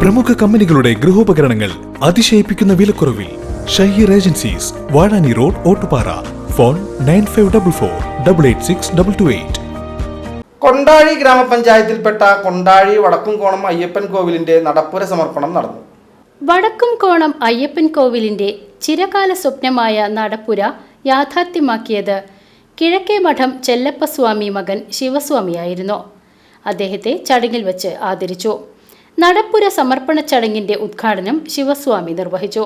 പ്രമുഖ കമ്പനികളുടെ ഗൃഹോപകരണങ്ങൾ അതിശയിപ്പിക്കുന്ന വിലക്കുറവിൽ Shaheer agencies Vazhani road Ottupara. Phone nine five double four double eight six double two eight. Kondazhi ഗ്രാമപഞ്ചായത്തിൽപ്പെട്ട Kondazhi Vadakkumkonam Ayyappan കോവിലിന്റെ നടപ്പുര സമർപ്പണം നടന്നു. വടക്കുംകോണം അയ്യപ്പൻ കോവിലിന്റെ ചിരകാല സ്വപ്നമായ നടപ്പുര യാഥാർത്ഥ്യമാക്കിയത് കിഴക്കേ മഠം ചെല്ലപ്പസ്വാമി മകൻ ശിവസ്വാമിയായിരുന്നു. അദ്ദേഹത്തെ ചടങ്ങിൽ വച്ച് ആദരിച്ചു. നടപ്പുര സമർപ്പണ ചടങ്ങിന്റെ ഉദ്ഘാടനം ശിവസ്വാമി നിർവഹിച്ചു.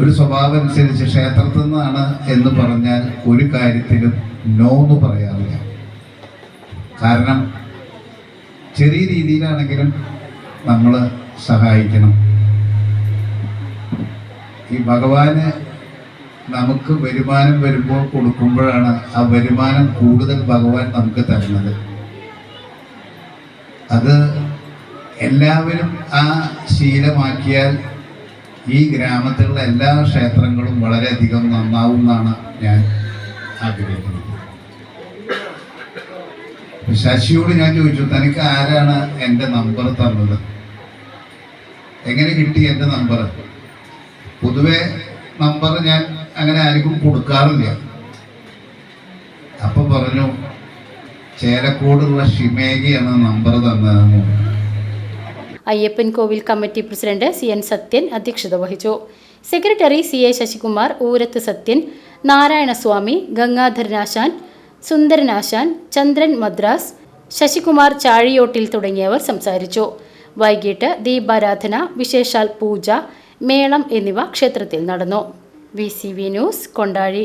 ഒരു സ്വഭാവം അനുസരിച്ച് ക്ഷേത്രത്തിൽ നിന്നാണ് എന്ന് പറഞ്ഞാൽ ഒരു കാര്യത്തിലും നോ എന്ന് പറയാറില്ല. കാരണം ചെറിയ രീതിയിലാണെങ്കിലും നമ്മൾ സഹായിക്കണം. ഈ ഭഗവാന് നമുക്ക് വരുമാനം വരുമ്പോൾ കൊടുക്കുമ്പോഴാണ് ആ വരുമാനം കൂടുതൽ ഭഗവാൻ നമുക്ക് തരുന്നത്. അത് എല്ലാവരും ആ ശീലമാക്കിയാൽ ഈ ഗ്രാമത്തിലുള്ള എല്ലാ ക്ഷേത്രങ്ങളും വളരെയധികം നന്നാവും എന്നാണ് ഞാൻ ആഗ്രഹിക്കുന്നത്. ശശിയോട് ഞാൻ ചോദിച്ചു തനിക്ക് ആരാണ് എന്റെ നമ്പർ തന്നത്? എങ്ങനെ കിട്ടി എന്റെ നമ്പർ? പൊതുവെ നമ്പർ ഞാൻ അങ്ങനെ ആർക്കും കൊടുക്കാറില്ല. അപ്പൊ പറഞ്ഞു ചേലക്കോടുള്ള എന്ന നമ്പർ തന്നതെന്ന്. അയ്യപ്പൻ കോവിൽ committee president C N Sathyan അധ്യക്ഷത വഹിച്ചു. Secretary C A Sasikumar Oorath Sathyan Narayanaswami ഗംഗാധരനാശാൻ സുന്ദരനാശാൻ ചന്ദ്രൻ മദ്രാസ് ശശികുമാർ ചാഴിയോട്ടിൽ തുടങ്ങിയവർ സംസാരിച്ചു. വൈകിട്ട് ദീപാരാധന വിശേഷാൽ പൂജ മേളം എന്നിവ ക്ഷേത്രത്തിൽ നടന്നു. V C V news Kondazhi.